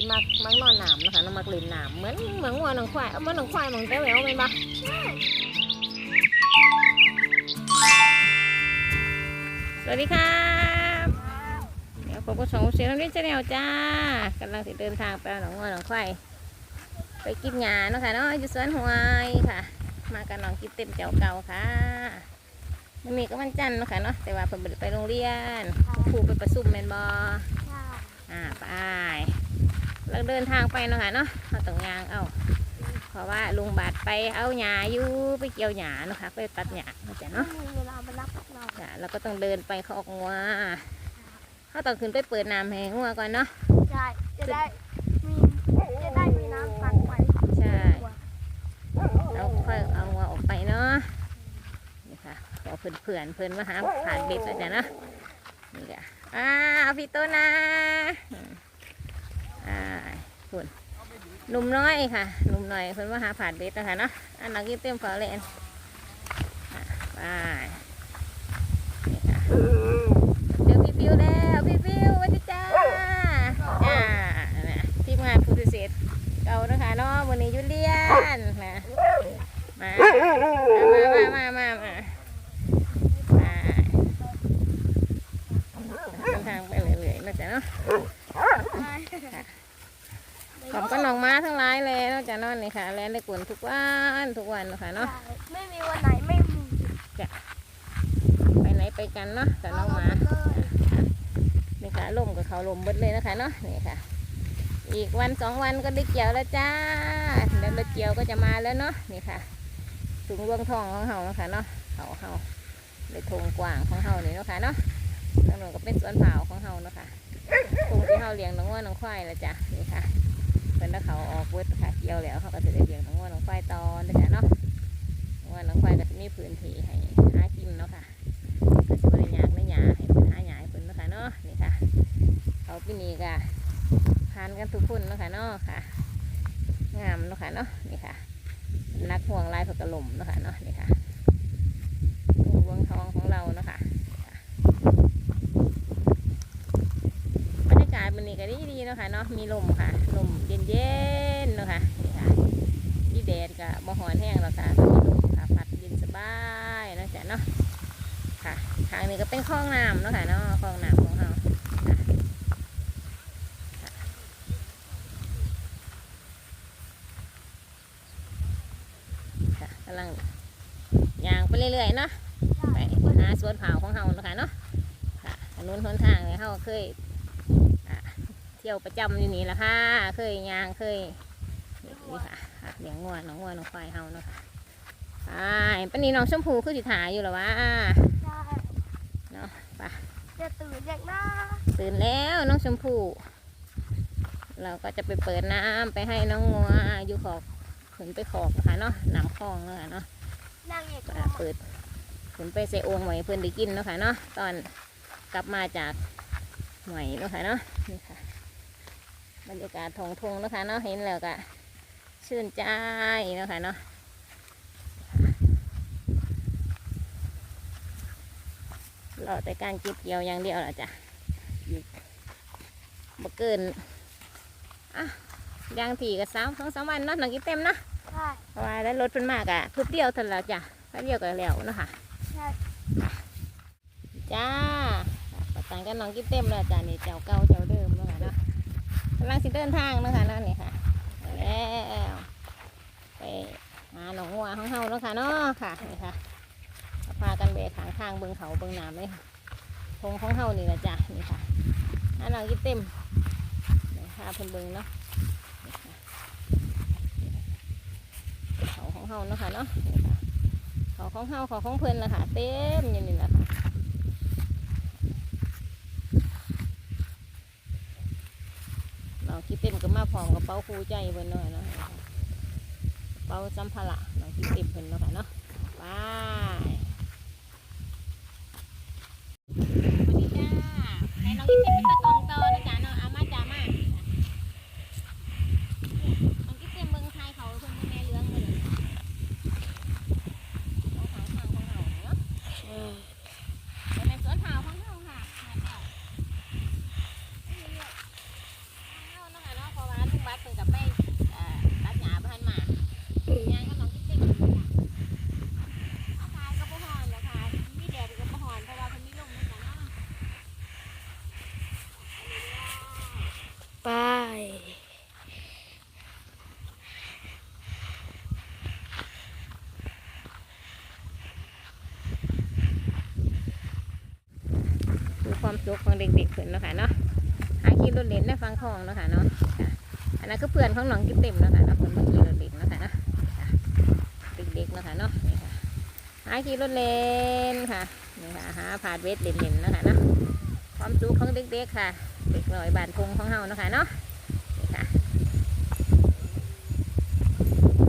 สิมักมักนอนหนามนะคะน้องมักเล่นหนามเหมือนเหมือนวัวหนังควายเอาเหมือนหนังควายเหมือนแต่แหววเป็นปะสวัสดีครับเดี๋ยวผมก็ส่งเสียงน้ำดิ้นแนลจ้ากำลังสิเดินทางไปหนองวัวหนองควายไปกินหญ้าเนาะค่ะเนาะอยู่สวนหวยค่ะ มากันน้องกินเต็มเจ้าเก่าค่ะมันมีก็วันจันทร์เนาะค่ะเนาะแต่ว่าเพิ่นได้ไปโรงเรียนครูไปประชุมแมนบออ่าไป เราเดินทางไปเนาะค่ะเนาะเราต้องยางเอาเพราะว่าลุงบาดไปเอาหญ้าอยู่ไปเกี่ยวหญ้าเนาะค่ะไปตัดหญ้าเนาะจ้ะเนาะไม่มีเวลามารับพวกเราจ้ะเราก็ต้องเดินไปเขาออกงัวเขาต้องขึ้นไปเปิดน้ำให้งัวก่อนเนาะใช่จะได้มีจะได้มีน้ำตักไว้ใช่เราค่อยเอางัวออกไปเนาะนี่ค่ะขอเพื่อนเพื่อนๆเพื่อนมาหาผ่านเบ็ดแล้วจ้ะเนาะนี่ค่ะอ้าวพี่โตนะ อ่าคุณหนุ่มน้อยค่ะหนุ่มน้อยเพื่อนมาหาผ่านเบ็ดแล้วค่ะเนาะอันนักกินเต็มฝาเลยอันอะไปนี่ค่ะเจอพี่ฟิวแล้วพี่ฟิววัสดีจ้าจ้าน่ะทีมงานผู้พิเศษเก่านะคะเนาะวันนี้ยุเลียนนะมา มา มา มา มาเดินทางไปเรื่อยๆนะจ๊ะเนาะขอบก็น้องม้าทั้งหลายเลยเนาะจ๊ะเนาะนี่ ค่ะแลนได้กวนทุกวันทุกวันเนาะค่ะเนาะใช่ไม่มีวันไหนไม่มีไปไหนไปกันเนาะกับน้องม้าเลยนี่ค่ะลมกับเขาลมเบิดเลยนะคะเนาะนี่ค่ะ อีกวันสองวันก็ได้เกี่ยวแล้วจ้าเดี๋ยวรถเกี่ยวก็จะมาแล้วเนาะนี่ค่ะถุงรวงทองของเฮาเนาะค่ะเนาะเขาเฮาเลยทงกว้างของเฮานี่เนาะค่ะเนาะทางนู้นก็เป็นสวนเผาของเฮาเนาะค่ะทงที่เฮาเลี้ยงน้องวัวน้องควายแล้วจ้ะนี่ค่ะเพิ่นถ้าเขาออกเวิร์ดค่ะเกี่ยวแล้วเขาก็จะได้เลี้ยงน้องวัวน้องควายตอนนะจ้ะเนาะน้องวัวน้องควายก็จะมีพื้นที่ให้หากินเนาะค่ะก็จะบริยากไม่ยาให้เพิ่นหาหยาให้เพิ่นเนาะค่ะเนาะนี่ค่ะเขาปีนี้ก็ทานกันทุกคนเนาะค่ะเนาะค่ะ งามเนาะค่ะเนาะนี่ค่ะ นักห่วงลายผักกระหล่มเนาะค่ะเนาะนี่ค่ะห่วงทองของเราเนาะค่ะนี่ค่ะบรรยากาศ มันนี้ก็ดีดีๆเนาะค่ะเนาะมีลมค่ะลมเย็นเย็นๆเนาะค่ะนี่ค่ะที่แดดก็บ่หอนแห้งหรอกค่ะมีลมค่ะพัดเย็นสบายเนาะจ้ะเนาะค่ะทางนี้ก็เป็นคลองน้ำเนาะค่ะเนาะคลองน้ำของเราค่ะกำลังย่างไปเรื่อยๆเนาะไปหาสวนเผาของเฮาเนาะค่ะเนาะค่ะถนนหนทางเนี่ยเฮาเคย เที่ยวประจำอยู่นี่แหละค่ะ เคยย่างเคยนี่นี่ค่ะค่ะเลี้ยงงัวน้องงัวน้องควายเฮาเนาะค่ะไปปานนี้น้องชมพูคือสิถาอยู่เหรอวะใช่เนาะไปจะตื่นจากหน้าตื่นแล้วน้องชมพูเราก็จะไปเปิดน้ำไปให้น้องงัวอยู่ขอบขึ้นไปขอบนะคะเนาะน้ำคลองแล้วเนาะนั่งเอกก็เปิดขึ้นไปใส่โองไว้เพื่อนได้กินเนาะค่ะเนาะตอนกลับมาจากหวยเนาะค่ะเนาะนี่ค่ะ บรรยากาศทองทงเนาะค่ะเนาะเห็นแล้วก็ชื่นใจเนาะค่ะเนาะรอแต่การเก็บเกี่ยวอย่างเดียวละจ้ะอีกบ่เกินอะยางถี่กับสามสองสามวันเนาะหนังกินเต็มเนาะใช่เพราะว่าได้รถเพิ่นมากอะทุบเดียวเท่านั้นละจ้ะแป๊บเดียวก็แล้วเนาะค่ะใช่จ้าประกันกันน้องกิ๊บเต็มแล้วจ้ะนี่เจ้าเก่าเจ้าเดิมเนาะค่ะเนาะ กำลังสิเดินทางนะคะนาะนี่ค่ะแล้วไปหาหนองวัวของเฮาเนาะค่ะเนาะค่ะนี่ค่ะพากันไปขางทางเบิงเขาเบิงน้ำเลยทงของเฮานี่แหละจ้ะนี่ค่ะหาน้องกิ๊บเต็มนี่พาเพิ่นเบิงเนาะเขาของเฮาเนาะค่ะเนาะเขาของเฮาเขาของเพิ่นละค่ะเต็มอยู่นี่ละค่ะ เต็มก็มาพร้อมกระเป๋าคู่ใจเพิ่นหน่อยเนาะกระเป๋าสัมภาระเราคิดเต็มเพิ่นเนาะค่ะเนาะบายสวัสดีจ้าให้น้องคิดเต็มเป็นตะกองโตนะจ๊ะเนาะเอามาจ้ามาน้องคิดเต็มเมืองไทยเขาเพิ่นเป็นแม่เลี้ยงเลยของทางทางของเราเนาะ เป็นในสวนเผาของเราค่ะแม่เผาเอาเนาะค่ะเนาะเพราะว่าลุงบัสเพิ่นกับไปเอ่อตัดหญ้าบ้านมาย่างก็น้องกิ๊บเต็มเลยค่ะอากาศก็บ่ฮ้อนแล้วค่ะมีแดดก็บ่ฮ้อนเพราะว่าเพิ่นมีลมเหมือนกันเนาะไป ดูความสุขของเด็กๆเพิ่นเนาะค่ะเนาะหาขี่รถเล่นได้ฟังทองเนาะค่ะเนาะค่ะ นะคือเพื่อนของน้องกิ๊บเต็มเนาะค่ะเนาะเพิ่นมาขี่ราเด็กนะค่ะนะเด็กๆนะค่ะเนาะนี่ค่ะหาขี่รถเล่นค่ะนี่ค่ะหาผาดเวทเล่นๆนะค่ะเนาะความสุขของเด็กๆค่ะ เด็กหน่อยบานพงของเฮานะค่ะเนาะนี่ค่ะ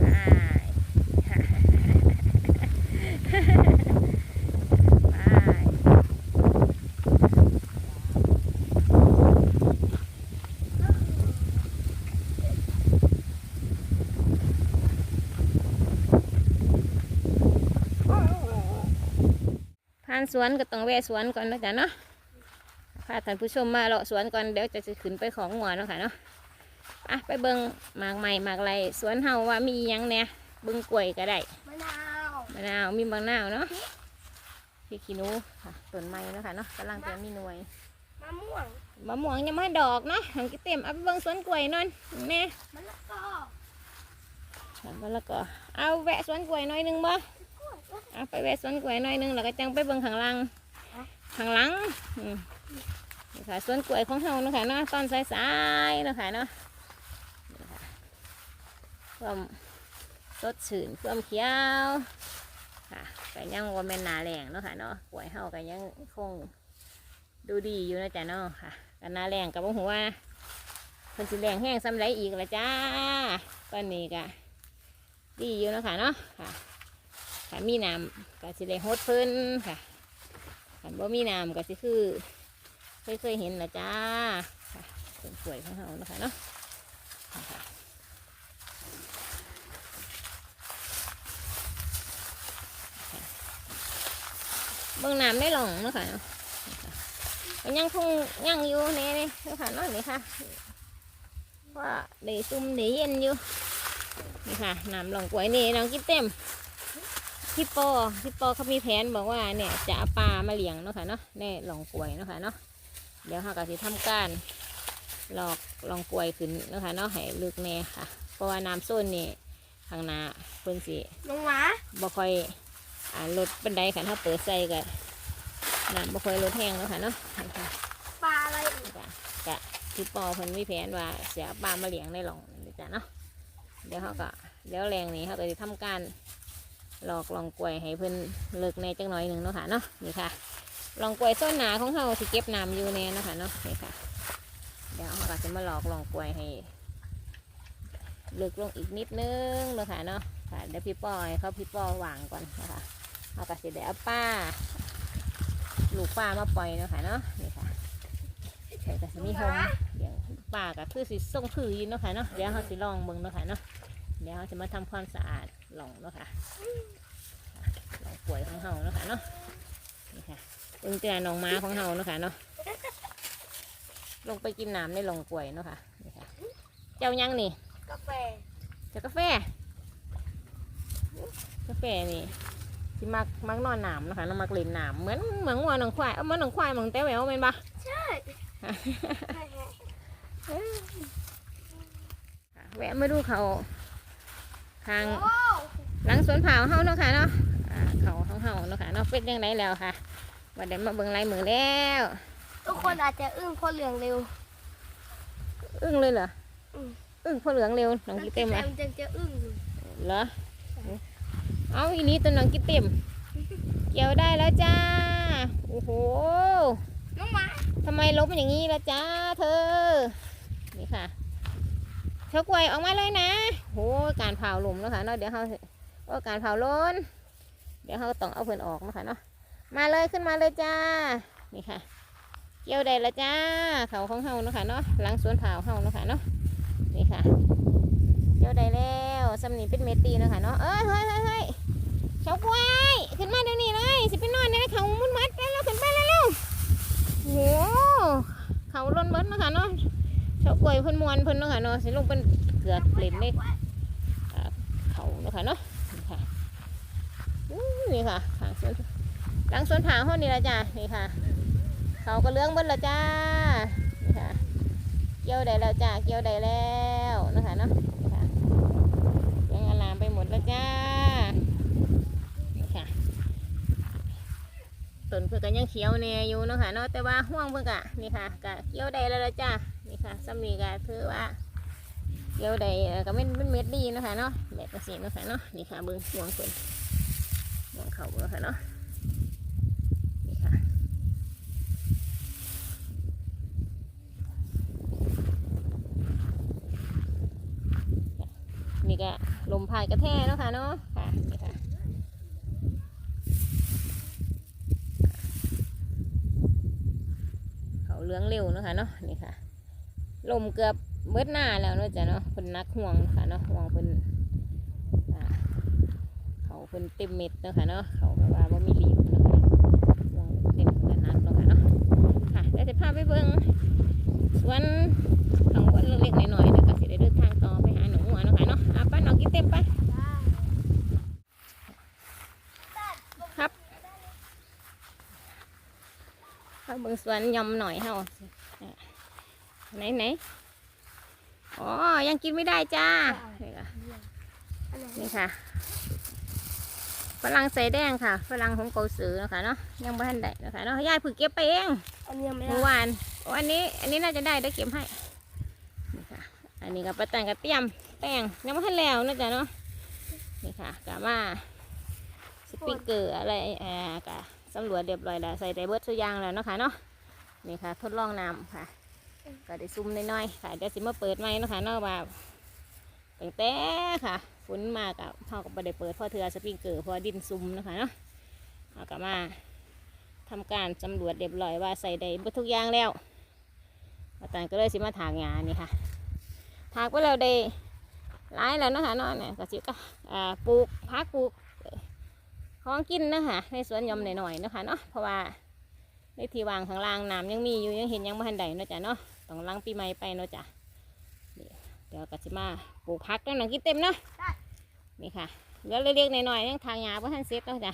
ไปค่ะไป ผ่านสวนก็ต้องแวะสวนก่อนนะจ๊ะเนาะพาท่านผู้ชมมาเลาะสวนก่อนเดี๋ยวจะสิขึ้นไปของหัวเนาะค่ะเนาะไปไปเบิ่งหมากใหม่หมากไรสวนเฮาว่ามีหยังเนี่ยเบิ่งกล้วยก็ได้มะนาวมะนาวมีบางนาวเนาะพริกขี้หนูค่ะต้นไม้เนาะค่ะเนาะกำลังจะมีหน่วยมะม่วงมะม่วงยังไม่ดอกเนาะหังกิเต็มเอาไปเบิ่งสวนกล้วยหนอนแม่มะละกอแล้วก็เอาแวะสวนกล้วยหน่อยหนึงบ่กล้วย เอาไปแวะสวนกล้วยหน่อยหนึงแล้วก็จังไปเบิ่งข้างหล่างข้างหลังอืมนี่ค่ะสวนกล้วยของเฮาเนาะค่ะเนาะตอนสายๆเนาะค่ะเนาะนี่ค่ะความสดชื่นความเขียวค่ะก็ยังว่าแม่นหนาแรงเนาะค่ะเนาะกล้วยเฮาก็ยังคงดูดีอยู่นะจ๊ะเนาะค่ะก็หนาแรงกับบ่ฮู้ว่าเพิ่นสิแรงแห้งซ้ำไรอีกละจ้าตอนนี้ก็ดีอยู่เนาะค่ะเนาะค่ะ ถ้ามีน้ำก็สิได้ฮดเพิ่นค่ะถ้าบ่มีน้ำก็สิคือ เคยเคยเห็นละจ้าค่ะต้นกล้วยของเฮานะคะเนาะเบื้องน้ำได้หลงนะคะเนาะค่ะก็ยังคงยังอยู่นี่นาะค่ะเนาะนี่ค่ะว่าได้ซุ่มได้เย็นอยู่นี่ค่ะน้ำหลงกล้วยนี่น้องกินเต็ม พี่ปอพี่ปอเขามีแผนบอกว่าเนี่ยจะเอาปลามาเลี้ยงเนาะค่ะเนาะในหลองกล้วยเนาะค่ะเนาะเดี๋ยวเขาก็สิทำการหลอกหลองกล้วยขึ้นเนาะค่ะเนาะให้ลึกแน่ค่ะ เพราะว่าน้ำโซนนี่ข้างหน้าเพิ่นสิลงหมาบ่ค่อยอ่าลดบันไดค่ะถ้าเปิดใส่ก็น้ำบ่ค่อยลดแห้งเนาะค่ะเนาะนี่ค่ะปลาอะไรอีกกะกะพี่ปอเพิ่นมีแผนว่าจะเอาปลามาเลี้ยงในหลองนี่จ้ะเนาะเดี๋ยวเขาก็เดี๋ยวแรงนี้เขาก็จะทำการ หลอกลองกล้วยให้เพิ่นเลิกในจังหน่อยหนึ่งเนาะค่ะเนาะนี่ค่ะลองกล้วยต้นหนาของเขาสิเก็บน้ำอยู่แน่เนาะค่ะเนาะนี่ค่ะ เดี๋ยวเขาก็จะมาหลอกลองกล้วยให้เลิกลงอีกนิดนึงเนาะค่ะเนาะค่ะเดี๋ยวพี่ปอยเขาพี่ปอวางก่อนนะคะเขาก็สิได้เอาป้าลูกป้ามาปล่อยเนาะค่ะเนาะนี่ค่ะใส่กระสมีหมเดี๋ยวป้าก็คือสิส่งผืออยู่เนาะค่ะเนาะเดี๋ยวเขาสิลองเบิ่งเนาะค่ะเนาะเดี๋ยวเขาจะมาทำความสะอาด หลองเนาะค่ะหลองป่วยของเฮาเนาะค่ะเนาะนี่ค่ะเบิ่งเตือนน้องม้าของเฮาเนาะค่ะเนาะลงไปกินน้ำในหลองป่วยเนาะค่ะนี่ค่ะ เจ้ายังนี่กาแฟเจ้ากาแฟกาแฟนี่ที่มักมักนอนหนามเนาะค่ะน้องมักเล่นหนามเหมือนเหมือนวัวหนังควายเอาเหมือนหนังควายเหมือนแต่แหววเป็นปะใช่ใช่ฮะค่ะแวะมาดูเขา ทางโอ้หลังสวนเผาเฮาเนาะค่ะเนาะอ่าเขาของเฮาเนาะค่ะเนาะเป็นยังไงแล้วค่ะวันเดี๋ยวมาเบิ่งลายมือแล้ว ทุกคนอาจจะอึ้งเพราะเหลืองเร็ว อึ้งเลยเหรออืมอึ้งเพราะเหลืองเร็วหนังกิเต็มแออะมจะจะอึ้งอยู่เหรอเอาอีนี้ตัวหนังกิเต็มเกี่ยวได้แล้วจ้าโอ้โหน้องหมาทำไมล้มอย่างนี้ละจ้าเธอนี่ค่ะ เธอกวยออกมาเลยนะโหการเผาหลุมนะคะเนาะเดี๋ยวเขาโอ้การเผาล้น เดี๋ยวเขาต้องเอาเพื่อนออกนะคะเนาะมาเลยขึ้นมาเลยจ้านี่ค่ะ เกี่ยวได้ละจ้าเขาของเฮาเนาะค่ะเนาะหลังสวนเผาเฮาเนาะค่ะเนาะนี่ค่ะเกี่ยวได้แล้วสำนีเป็นเมตีเนาะค่ะเนาะเอ้ยเฮ้ยเฮ้ยเฮ้ยเฉากวยขึ้นมาเดี๋ยวนี้เลยสิไปนอนในเขามุดมัดไปแล้วขึ้นไปแล้วเร็วโหเขาล้นเบิดเนาะค่ะเนาะ เฉากล้วยเพิ่นมวนเพิ่นเนาะค่ะเนาะสิลงเป็นเกลือเปล่นในเขาเนาะค่ะเนาะนี่ค่ะนี่ค่ะทางสวนหลังสวนผาห้องนี่ละจ้ะนี่ค่ะ เขาก็เลื้องเบิ้ละจ้านี่ค่ะ เกี่ยวได้แล้วจ้าเกี่ยวได้แล้วนะคะเนาะนี่ค่ะเลี้ยงอลามไปหมดแล้วจ้านี่ค่ะ ต้นเพื่อกันยังเขียวแน่อยู่เนาะค่ะเนาะแต่ว่าห่วงเพื่อกะนี่ค่ะกะเกี่ยวได้แล้วละจ้านี่ค่ะสำนีกะถือว่าเกี่ยวได้ก็ไม่เป็นเม็ดดีเนาะค่ะเนาะเม็ดกระสีเนาะค่ะเนาะนี่ค่ะเบิ้งห่วงเพิ่นห่วงเขาเนาะค่ะเนาะนี่ค่ะนี่ก็ลมพายกระแทกเนาะค่ะเนาะค่ะนี่ค่ะเขาเลืองเร็วเนาะค่ะเนาะนี่ค่ะลมเกือบเบิดหน้าแล้วเนาะจ้ะเนาะเป็นนักห่วงนะค่ะเนาะห่วงเป็นเขาเป็นเต็มเม็ดเนาะค่ะเนาะเขาแบบว่าบ่มีรีบนะคะห่วงเต็มกันนักเนาะค่ะเนาะค่ะได้จะพาไปเบิ้งสวนข้างบนเล็กๆหน่อยๆนทางต่อไปหาหนูหัวเนาะค่ะเนาะอะป้าน้องกินเต็มไป ครับ เข้าเบิ่งสวนยำหน่อยเฮาอะไหนไหนอ๋อ ยังกินไม่ได้จ้า นี่ค่ะนี่ค่ะฝรั่งใส่แดงค่ะฝรั่งของเกาสือเนาะคะเนาะยังไม่ทันได้เนาะคะเนาะยายเพึ่งเก็บไปเองอันนี้ยังไม่ได้เมื่อวานโอ้อันนี้ อันนี้น่าจะได้ได้เก็บให้นี่ค่ะ อันนี้กับประตังกับเตรียมแป้งยังไม่ทันแล้วนะจ๊ะเนาะนี่ค่ะกะมาสปริงเกอร์อะไรอ่ากะ สำรวจเรียบร้อยแล้วใส่ไดเบิร์ดสุอยางแล้วเนาะค่ะเนาะนี่ค่ะทดลองน้ำค่ะ ก็ได้ซุ่มน้อยๆค่ะเดี๋ยวสิมาเปิดไหมเนาะค่ะเนาะว่าตั้งแต่ค่ะฝนมากับเขาก็บ่ได้เปิดพราะเทือสปริงเกอร์เพราะดินซุ่มเนาะค่ะเนาะเอากลับมาทำการสำรวจเรียบร้อยว่าใส่ได้เบิร์ดทุกอย่างแล้วอาจารย์ก็เลยสิมาถางงานนี่ค่ะถากไปแล้วได้หลายแล้วเนาะค่ะเนาะเนี่ยก็สิก็ปลูกพักปลูก ของกินเนาะคะในสวนหยอมหน่อยๆเนาะคะเนาะเพราะว่าในที่วางข้างล่างน้ำยังมีอยู่ยังเห็นยังไม่ทันใดเนาะจ้ะเนาะต้องล้างปีใหม่ไปเนาะจ้ะนี่เดี๋ยวก็สิมาปลูกพักแล้วหนังกินเต็มเนาะนี่ค่ะเหลือเล็กๆหน่อยๆยังทางหญ้าเพื่ทันเสร็จเนาะจ้ะ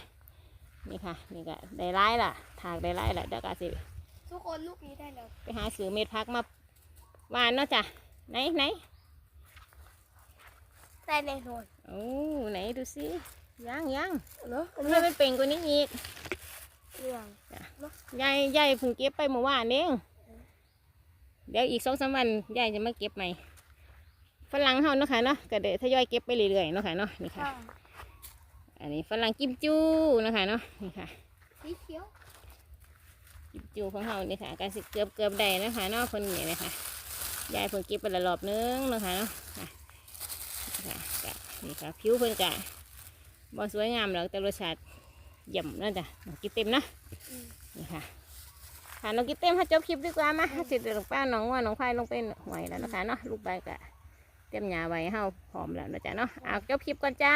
นี่ค่ะนี่ก็ได้ไล่ละถากได้ไล่ละเดี๋ยวก็สิทุกคนลูกนี้ได้แล้วไปหาซื้อเม็ดพักมาหวานเนาะจ้ะไหนไหนได้ในโทนโอ้ไหนดูสิ ยังยังเนาะอันทำนี้ไมมันเป่งกว่านี้อีกเรื่องยายยายเพิ่งเก็บไปเมื่อวานเองเดี๋ยวอีกสองสามวันยายจะมาเก็บใหม่ฝรั่งเฮาเนาะค่ะเนาะก็เดี๋ยวทยอยเก็บไปเรื่อยๆเนาะค่ะเนาะนี่ค่ะค่ะอันนี้ฝรั่งกิมจูเนาะค่ะเนาะนี่ค่ะสีเขียวกิมจูของเฮานี่ค่ะก็สิเกือบเกือบได้เนาะคะเนาะคนนี้นะคะยายเพิ่งเก็บไปละรอบนึงเนาะค่ะเนาะค่ะนี่ค่ะก็นี่ค่ะผิวเพิ่นกะ บ่สวยงามหรอกแต่รสชาติเยี่ยมนั่นจ้ะนกกิเต็มนะนี่ค่ะค่ะนกกิเต็มถ้าจบคลิปดีกว่ามาสิเดี๋ยวหลวป้าน้องว่าน้องพายลงไปหวยแล้วนะคะเนาะลูกใบกะเต็มหยาไวเเฮาหอมแล้วนะจ๊ะเนาะเอาจบคลิปก่อนจ้า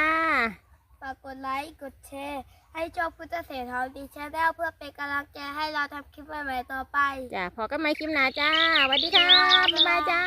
ฝากกดไลค์กดแชร์ให้จบพุทธเสถียรดีชาแนลเพื่อเป็นกำลังใจให้เราทำคลิปใหม่ๆต่อไปจ้ะพอก็ไม่คลิปหนาจ้าสวัสดีค่ะบ๊ายบายจ้า